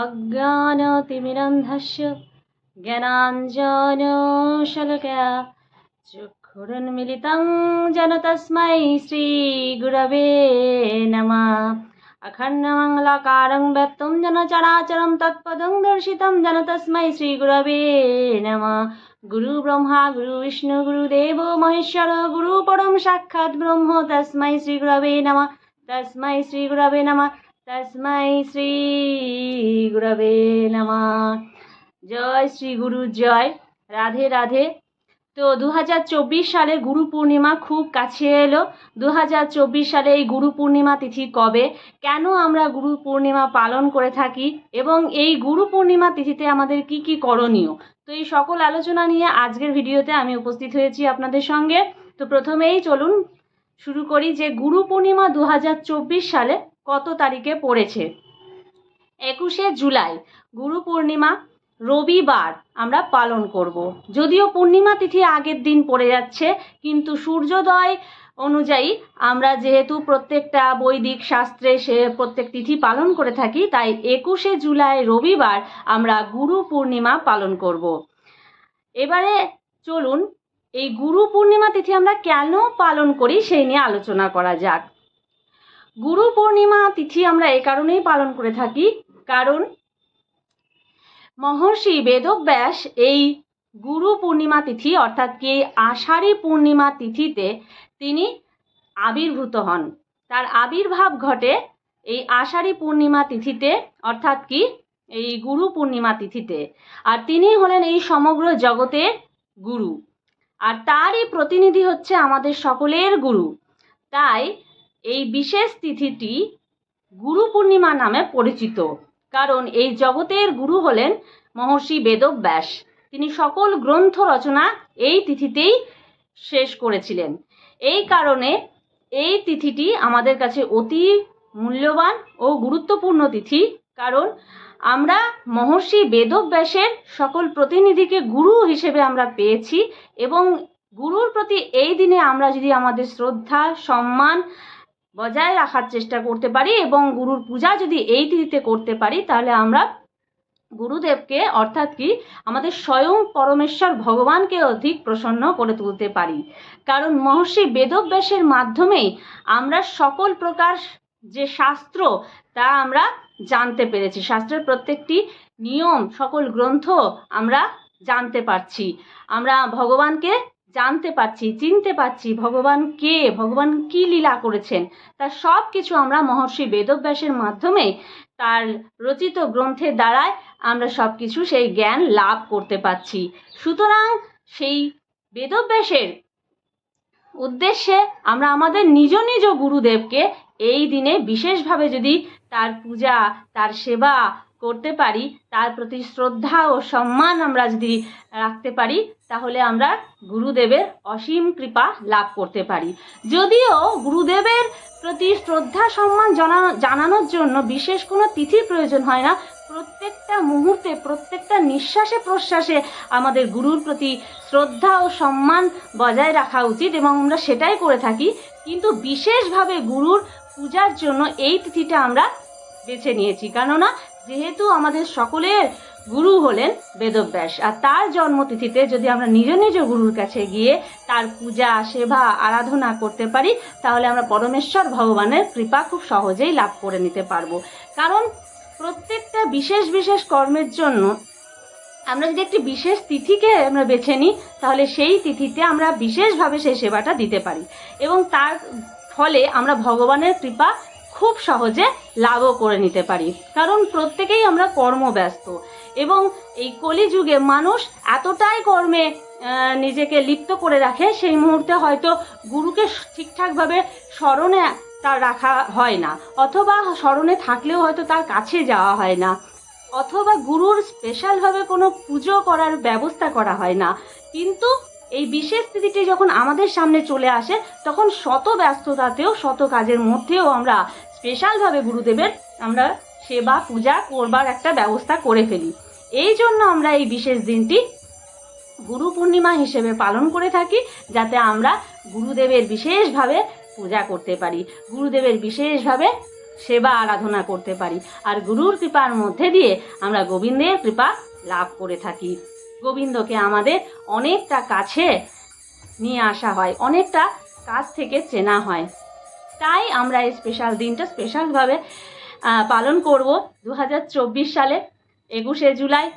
अज्ञानतिमिरन्धस्य ज्ञानाञ्जनशलकया चक्षुरुन्मिलितं जन तस्मै श्रीगुरवे नमः अखण्डमङ्गलाकारं व्यक्तं जन चराचरं तत्पदं दर्शितं जन तस्मै श्रीगुरवे नमः गुरुब्रह्मा गुरुविष्णु गुरुदेवो महेश्वर गुरुपरं साक्षात् ब्रह्म तस्मै श्रीगुरवे नमः तस्मै श्रीगुरवे नमः তসময় শ্রী গুরবে নমা। জয় শ্রী গুরু, জয়। রাধে রাধে। তো দু হাজার চব্বিশ সালে গুরু পূর্ণিমা খুব কাছে এলো। দু হাজার চব্বিশ সালে এই গুরু পূর্ণিমা তিথি কবে? কেন আমরা গুরু পূর্ণিমা পালন করে থাকি? এবং এই গুরু পূর্ণিমা তিথিতে আমাদের কি কি করণীয়? তো এই সকল আলোচনা নিয়ে আজকের ভিডিওতে আমি উপস্থিত হয়েছি আপনাদের সঙ্গে। তো প্রথমেই চলুন শুরু করি যে গুরু পূর্ণিমা দু হাজার চব্বিশ সালে কত তারিখে পড়েছে? একুশে জুলাই, গুরু পূর্ণিমা, রবিবার আমরা পালন করব। যদিও পূর্ণিমা তিথি আগের দিন পড়ে যাচ্ছে, কিন্তু সূর্যোদয় অনুযায়ী আমরা যেহেতু প্রত্যেকটা বৈদিক শাস্ত্রে সে প্রত্যেক তিথি পালন করে থাকি, তাই একুশে জুলাই, রবিবার আমরা গুরু পূর্ণিমা পালন করব। এবারে চলুন, এই গুরু পূর্ণিমা তিথি আমরা কেন পালন করি সেই নিয়ে আলোচনা করা যাক। গুরু পূর্ণিমা তিথি আমরা এ কারণেই পালন করে থাকি, কারণ মহর্ষি বেদব্যাস এই গুরু পূর্ণিমা তিথি, অর্থাৎ কি আষাঢ়ী পূর্ণিমা তিথিতে তিনি আবির্ভূত হন। তার আবির্ভাব ঘটে এই আষাঢ়ী পূর্ণিমা তিথিতে, অর্থাৎ কি এই গুরু পূর্ণিমা তিথিতে। আর তিনি হলেন এই সমগ্র জগতের গুরু। আর তারই প্রতিনিধি হচ্ছে আমাদের সকলের গুরু। তাই এই বিশেষ তিথিটি গুরু পূর্ণিমা নামে পরিচিত, কারণ এই জগতের গুরু হলেন মহর্ষি বেদব্যাস। তিনি সকল গ্রন্থ রচনা এই তিথিতেই শেষ করেছিলেন। এই কারণে এই তিথিটি আমাদের কাছে অতি মূল্যবান ও গুরুত্বপূর্ণ তিথি, কারণ আমরা মহর্ষি বেদব্যাসের সকল প্রতিনিধিকে গুরু হিসেবে আমরা পেয়েছি এবং গুরুর প্রতি এই দিনে আমরা যদি আমাদের শ্রদ্ধা, সম্মান বজায় রাখার চেষ্টা করতে পারি এবং গুরুর পূজা যদি এই তিথিতে করতে পারি, তাহলে আমরা গুরুদেবকে অর্থাৎ কি আমাদের স্বয়ং পরমেশ্বর ভগবানকে অধিক প্রসন্ন করে তুলতে পারি। কারণ মহর্ষি বেদব্যাসের মাধ্যমেই আমরা সকল প্রকার যে শাস্ত্র, তা আমরা জানতে পেরেছি। শাস্ত্রের প্রত্যেকটি নিয়ম, সকল গ্রন্থ আমরা জানতে পারছি। আমরা ভগবানকে জানতে পারছি, চিনতে পারছি ভগবান কে, ভগবান কি লীলা করেছেন। তার সব কিছু আমরা মহর্ষি বেদব্যাসের মাধ্যমে তার রচিত গ্রন্থের দ্বারায় আমরা সব কিছু সেই জ্ঞান লাভ করতে পারছি। সুতরাং সেই বেদব্যাসের উদ্দেশ্যে আমরা আমাদের নিজ নিজ গুরুদেবকে এই দিনে বিশেষভাবে যদি তার পূজা, তার সেবা করতে পারি, তার প্রতি শ্রদ্ধা ও সম্মান আমরা যদি রাখতে পারি তাহলে আমরা গুরুদেবের অসীম কৃপা লাভ করতে পারি। যদিও গুরুদেবের প্রতি শ্রদ্ধা সম্মান জানানো জানানোর জন্য বিশেষ কোনো তিথির প্রয়োজন হয় না। প্রত্যেকটা মুহূর্তে, প্রত্যেকটা নিঃশ্বাসে প্রশ্বাসে আমাদের গুরুর প্রতি শ্রদ্ধা ও সম্মান বজায় রাখা উচিত এবং আমরা সেটাই করে থাকি। কিন্তু বিশেষভাবে গুরুর পূজার জন্য এই তিথিটা আমরা বেছে নিয়েছি। কেননা, যেহেতু আমাদের সকলের গুরু হলেন বেদব্যাস। আর তার জন্মতিথিতে যদি আমরা নিজ নিজ গুরুর কাছে গিয়ে তার পূজা, সেবা, আরাধনা করতে পারি, তাহলে আমরা পরমেশ্বর ভগবানের কৃপা খুব সহজেই লাভ করে নিতে পারব। কারণ প্রত্যেকটা বিশেষ বিশেষ কর্মের জন্য আমরা যদি একটি বিশেষ তিথিকে আমরা বেছে নিই, তাহলে সেই তিথিতে আমরা বিশেষভাবে সেই সেবাটা দিতে পারি। এবং তার ফলে আমরা ভগবানের কৃপা খুব সহজে লাভও করে নিতে পারি। কারণ প্রত্যেকেই আমরা কর্মব্যস্ত। এবং এই কলিযুগে মানুষ এতটাই কর্মে নিজেকে লিপ্ত করে রাখে, সেই মুহূর্তে হয়তো গুরুকে ঠিকঠাকভাবে স্মরণে তার রাখা হয় না, অথবা স্মরণে থাকলেও হয়তো তার কাছে যাওয়া হয় না, অথবা গুরুর স্পেশালভাবে কোনো পুজো করার ব্যবস্থা করা হয় না। কিন্তু এই বিশেষ তিথিটি যখন আমাদের সামনে চলে আসে, তখন শত ব্যস্ততাতেও, শত কাজের মধ্যেও আমরা স্পেশালভাবে গুরুদেবের আমরা সেবা, পূজা করবার একটা ব্যবস্থা করে ফেলি। এই জন্য আমরা এই বিশেষ দিনটি গুরু পূর্ণিমা হিসেবে পালন করে থাকি, যাতে আমরা গুরুদেবের বিশেষভাবে পূজা করতে পারি, গুরুদেবের বিশেষভাবে সেবা আরাধনা করতে পারি। আর গুরুর কৃপার মধ্যে দিয়ে আমরা গোবিন্দের কৃপা লাভ করে থাকি। গোবিন্দকে আমাদের অনেকটা কাছে নিয়ে আসা হয়, অনেকটা কাছ থেকে চেনা হয়। তাই আমরা এই স্পেশাল দিনটা স্পেশালভাবে পালন করব। দু হাজার চব্বিশ সালে একুশে জুলাই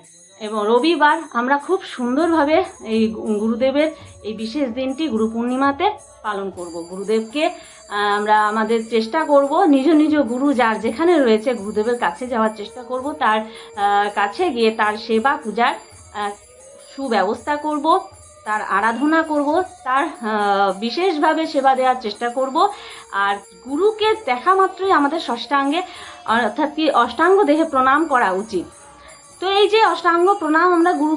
এবং রবিবার আমরা খুব সুন্দরভাবে এই গুরুদেবের এই বিশেষ দিনটি গুরু পূর্ণিমাতে পালন করব। গুরুদেবকে আমরা আমাদের চেষ্টা করব, নিজ নিজ গুরু যার যেখানে রয়েছে গুরুদেবের কাছে যাওয়ার চেষ্টা করব, তার কাছে গিয়ে তার সেবা পূজার সুব্যবস্থা করব, তার আরাধনা করব, তার বিশেষভাবে সেবা দেওয়ার চেষ্টা করব। আর গুরুকে দেখা মাত্রই আমাদের ষষ্ঠাঙ্গে, অর্থাৎ কি অষ্টাঙ্গ দেহে প্রণাম করা উচিত। তো এই যে অষ্টাঙ্গ প্রণাম আমরা গুরু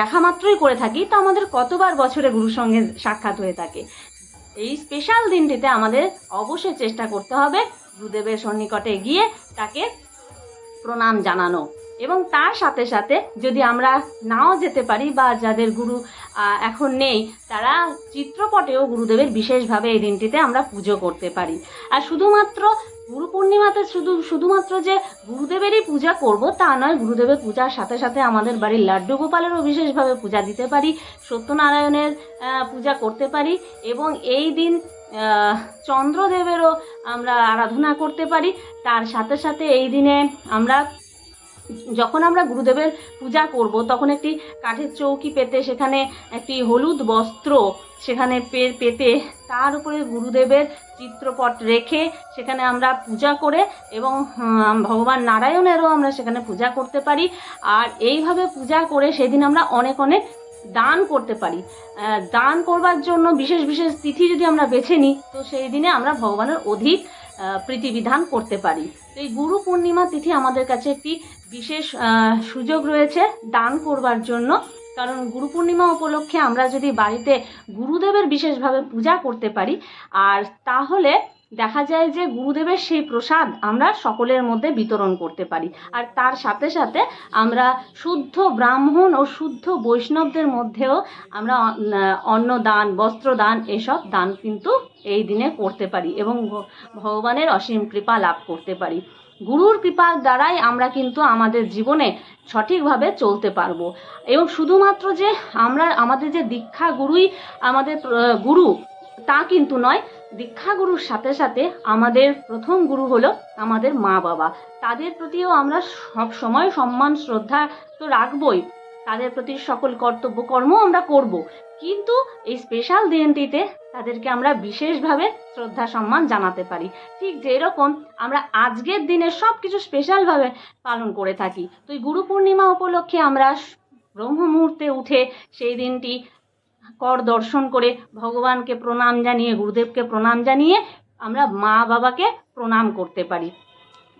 দেখা মাত্রই করে থাকি, তো আমাদের কতবার বছরে গুরুর সঙ্গে সাক্ষাৎ হয়ে থাকে? এই স্পেশাল দিনটিতে আমাদের অবশ্যই চেষ্টা করতে হবে গুরুদেবের সন্নিকটে গিয়ে তাকে প্রণাম জানানো। এবং তার সাথে সাথে যদি আমরা নাও যেতে পারি বা যাদের গুরু এখন নেই, তারা চিত্রপটেও গুরুদেবের বিশেষভাবে এই দিনটিতে আমরা পুজো করতে পারি। আর শুধুমাত্র গুরু পূর্ণিমাতে শুধু, শুধুমাত্র যে গুরুদেবেরই পূজা করব তা নয়, গুরুদেবের পূজার সাথে সাথে আমাদের বাড়ির লাড্ডু গোপালেরও বিশেষভাবে পূজা দিতে পারি, সত্যনারায়ণের পূজা করতে পারি এবং এই দিন চন্দ্রদেবেরও আমরা আরাধনা করতে পারি। তার সাথে সাথে এই দিনে আমরা যখন আমরা গুরুদেবের পূজা করব, তখন একটি কাঠের চৌকি পেতে সেখানে একটি হলুদ বস্ত্র সেখানে পেতে তার উপরে গুরুদেবের চিত্রপট রেখে সেখানে আমরা পূজা করে এবং ভগবান নারায়ণেরও আমরা সেখানে পূজা করতে পারি। আর এইভাবে পূজা করে সেদিন আমরা অনেক অনেক দান করতে পারি। দান করবার জন্য বিশেষ বিশেষ তিথি যদি আমরা বেছে নিই, তো সেই দিনে আমরা ভগবানের অধিক প্রীতিবিধান করতে পারি। এই গুরু পূর্ণিমা তিথি আমাদের কাছে একটি বিশেষ সুযোগ রয়েছে দান করবার জন্য। কারণ গুরু পূর্ণিমা উপলক্ষে আমরা যদি বাড়িতে গুরুদেবের বিশেষভাবে পূজা করতে পারি, আর তাহলে দেখা যায় যে গুরুদেবের সেই প্রসাদ আমরা সকলের মধ্যে বিতরণ করতে পারি। আর তার সাথে সাথে আমরা শুদ্ধ ব্রাহ্মণ ও শুদ্ধ বৈষ্ণবদের মধ্যেও আমরা আহ, অন্নদান বস্ত্রদান এসব দান কিন্তু এই দিনে করতে পারি এবং ভগবানের অসীম কৃপা লাভ করতে পারি। গুরুর কৃপার দ্বারাই আমরা কিন্তু আমাদের জীবনে সঠিকভাবে চলতে পারব। এবং শুধুমাত্র যে আমরা আমাদের যে দীক্ষা গুরুই আমাদের গুরু তা কিন্তু নয় দীক্ষা গুরুর সাথে সাথে আমাদের প্রথম গুরু হলো আমাদের মা বাবা। তাদের প্রতিও আমরা সব সময় সম্মান, শ্রদ্ধা তো রাখবই। তাদের প্রতি সকল কর্তব্য কর্ম আমরা করব। কিন্তু এই স্পেশাল দিনটিতে তাদেরকে আমরা বিশেষভাবে শ্রদ্ধা, সম্মান জানাতে পারি। ঠিক যেরকম আমরা আজকের দিনে সব কিছু স্পেশালভাবে পালন করে থাকি। তো এই গুরু পূর্ণিমা উপলক্ষে আমরা ব্রহ্ম মুহূর্তে উঠে সেই দিনটি কর দর্শন করে ভগবানকে প্রণাম জানিয়ে, গুরুদেবকে প্রণাম জানিয়ে আমরা মা বাবাকে প্রণাম করতে পারি।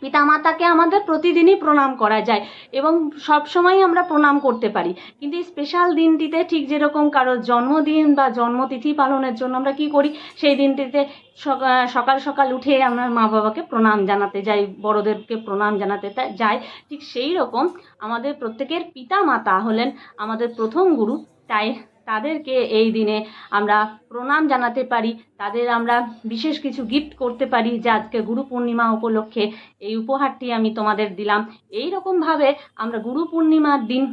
পিতামাতাকে আমাদের প্রতিদিনই প্রণাম করা যায় এবং সব সময় আমরা প্রণাম করতে পারি। কিন্তু এই স্পেশাল দিনটিতে ঠিক যেরকম কারোর জন্মদিন বা জন্মতিথি পালনের জন্য আমরা কি করি, সেই দিনটিতে সকা- সকাল সকাল উঠে আমরা মা বাবাকে প্রণাম জানাতে যাই, বড়দেরকে প্রণাম জানাতে যাই। ঠিক সেই রকম আমাদের প্রত্যেকের পিতা মাতা হলেন আমাদের প্রথম গুরু, তাই তাদেরকে এই দিনে আমরা প্রণাম জানাতে পারি, তাদের আমরা বিশেষ কিছু গিফট করতে পারি যে আজকে গুরু পূর্ণিমা উপলক্ষে এই উপহারটি আমি তোমাদের দিলাম। এই রকমভাবে আমরা গুরু পূর্ণিমার দিন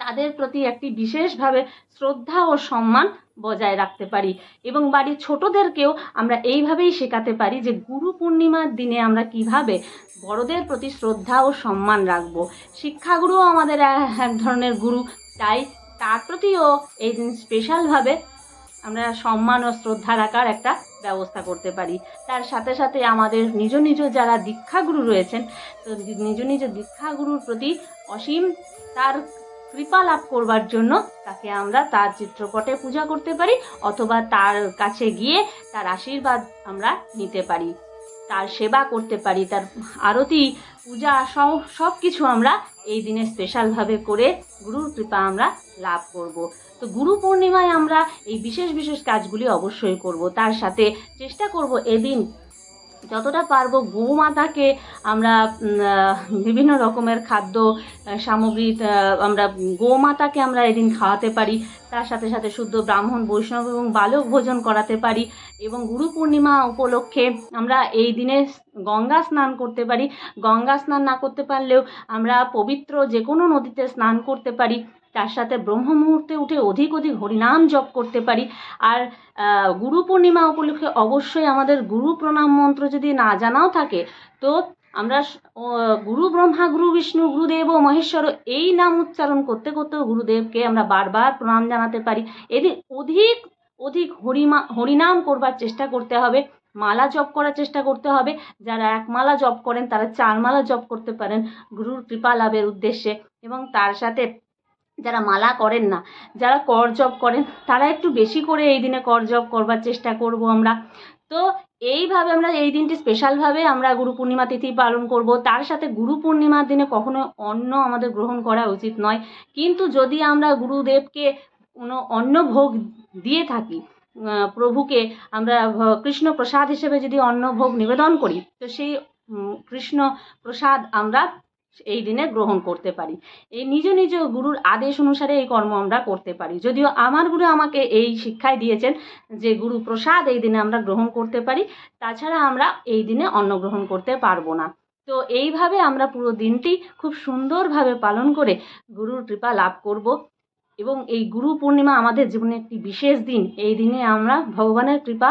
তাদের প্রতি একটি বিশেষভাবে শ্রদ্ধা ও সম্মান বজায় রাখতে পারি এবং বাড়ির ছোটদেরকেও আমরা এইভাবেই শেখাতে পারি যে গুরু পূর্ণিমার দিনে আমরা কীভাবে বড়দের প্রতি শ্রদ্ধা ও সম্মান রাখব। শিক্ষাগুরুও আমাদের এক এক ধরনের গুরু, তাই তার প্রতিও এই দিন স্পেশালভাবে আমরা সম্মান ও শ্রদ্ধা রাখার একটা ব্যবস্থা করতে পারি। তার সাথে সাথে আমাদের নিজ নিজ যারা দীক্ষাগুরু রয়েছেন, তো নিজ নিজ দীক্ষাগুরুর প্রতি অসীম তার কৃপা লাভ করবার জন্য তাকে আমরা তার চিত্রপটে পূজা করতে পারি, অথবা তার কাছে গিয়ে তার আশীর্বাদ আমরা নিতে পারি। তার সেবা করতে পারি, তার আরতি পূজা সব কিছু আমরা এই দিনে স্পেশালভাবে করে গুরুর কৃপা আমরা লাভ করব। তো গুরু পূর্ণিমায় আমরা এই বিশেষ বিশেষ কাজগুলি অবশ্যই করব। তার সাথে চেষ্টা করব এদিন যতটা পারব গোমাতাকে আমরা বিভিন্ন রকমের খাদ্য সামগ্রী আমরা গোমাতাকে আমরা এদিন খাওয়াতে পারি। তার সাথে সাথে শুদ্ধ ব্রাহ্মণ, বৈষ্ণব এবং বালক ভোজন করাতে পারি এবং গুরু পূর্ণিমা উপলক্ষে আমরা এই দিনে গঙ্গা স্নান করতে পারি। গঙ্গা স্নান না করতে পারলেও আমরা পবিত্র যে কোনো নদীতে স্নান করতে পারি। তার সাথে ব্রহ্ম মুহূর্তে উঠে অধিক অধিক হরিনাম জপ করতে পারি। আর গুরু পূর্ণিমা উপলক্ষে অবশ্যই আমাদের গুরু প্রণাম মন্ত্র যদি না জানাও থাকে, তো আমরা গুরু ব্রহ্মা, গুরু বিষ্ণু, গুরুদেব ও মহেশ্বর এই নাম উচ্চারণ করতে করতেও গুরুদেবকে আমরা বারবার প্রণাম জানাতে পারি। এদিন অধিক অধিক হরিমা, হরিনাম করবার চেষ্টা করতে হবে। মালা জপ করার চেষ্টা করতে হবে। যারা এক মালা জপ করেন, তারা চার মালা জপ করতে পারেন। গুরুর কৃপা লাভের উদ্দেশ্যে। এবং তার সাথে যারা মালা করেন না, যারা কর জপ করেন, তারা একটু বেশি করে এই দিনে কর জপ করবার চেষ্টা করব আমরা। তো এইভাবে আমরা এই দিনটি স্পেশালভাবে আমরা গুরু পূর্ণিমা তিথি পালন করব। তার সাথে গুরু পূর্ণিমার দিনে কখনো অন্ন আমাদের গ্রহণ করা উচিত নয়। কিন্তু যদি আমরা গুরুদেবকে কোনো অন্ন ভোগ দিয়ে থাকি প্রভুকে আমরা কৃষ্ণ প্রসাদ হিসেবে যদি অন্ন ভোগ নিবেদন করি, তো সেই কৃষ্ণ প্রসাদ আমরা এই দিনে গ্রহণ করতে পারি। এই নিজ নিজ গুরুর আদেশ অনুসারে এই কর্ম আমরা করতে পারি। যদিও আমার গুরু আমাকে এই শিক্ষায় দিয়েছেন যে, গুরু প্রসাদ এই দিনে আমরা গ্রহণ করতে পারি, তাছাড়া আমরা এই দিনে অন্ন গ্রহণ করতে পারব না। তো এইভাবে আমরা পুরো দিনটি খুব সুন্দরভাবে পালন করে গুরুর কৃপা লাভ করব এবং এই গুরু পূর্ণিমা আমাদের জীবনে একটি বিশেষ দিন। এই দিনে আমরা ভগবানের কৃপা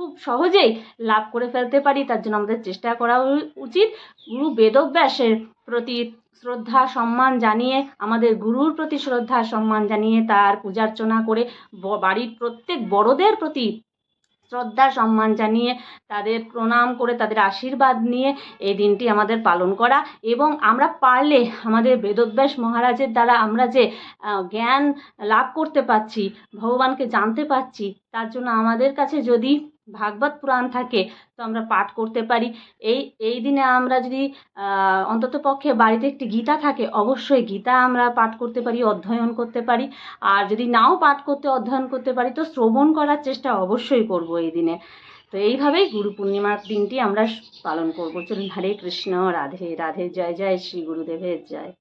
খুব সহজেই লাভ করে ফেলতে পারি, তার জন্য আমাদের চেষ্টা করা উচিত। গুরু বেদব্যাসের প্রতি শ্রদ্ধা, সম্মান জানিয়ে, আমাদের গুরুর প্রতি শ্রদ্ধা, সম্মান জানিয়ে তার পূজার্চনা করে বাড়ির প্রত্যেক বড়দের প্রতি শ্রদ্ধা, সম্মান জানিয়ে তাদের প্রণাম করে, তাদের আশীর্বাদ নিয়ে এই দিনটি আমাদের পালন করা। এবং আমরা পারলে, আমাদের বেদব্যাস মহারাজের দ্বারা আমরা যে জ্ঞান লাভ করতে পারছি, ভগবানকে জানতে পারছি, তার জন্য আমাদের কাছে যদি ভাগবত পুরাণ থাকে, তো আমরা পাঠ করতে পারি। এই এই দিনে আমরা যদি অন্তত পক্ষে বাড়িতে একটি গীতা থাকে, অবশ্যই গীতা আমরা পাঠ করতে পারি, অধ্যয়ন করতে পারি। আর যদি নাও পাঠ করতে, অধ্যয়ন করতে পারি, তো শ্রবণ করার চেষ্টা অবশ্যই করব এই দিনে। তো এইভাবেই গুরু পূর্ণিমার দিনটি আমরা পালন করব। চলুন, হরে কৃষ্ণ, রাধে রাধে, জয় জয়, শ্রী গুরুদেবের জয়।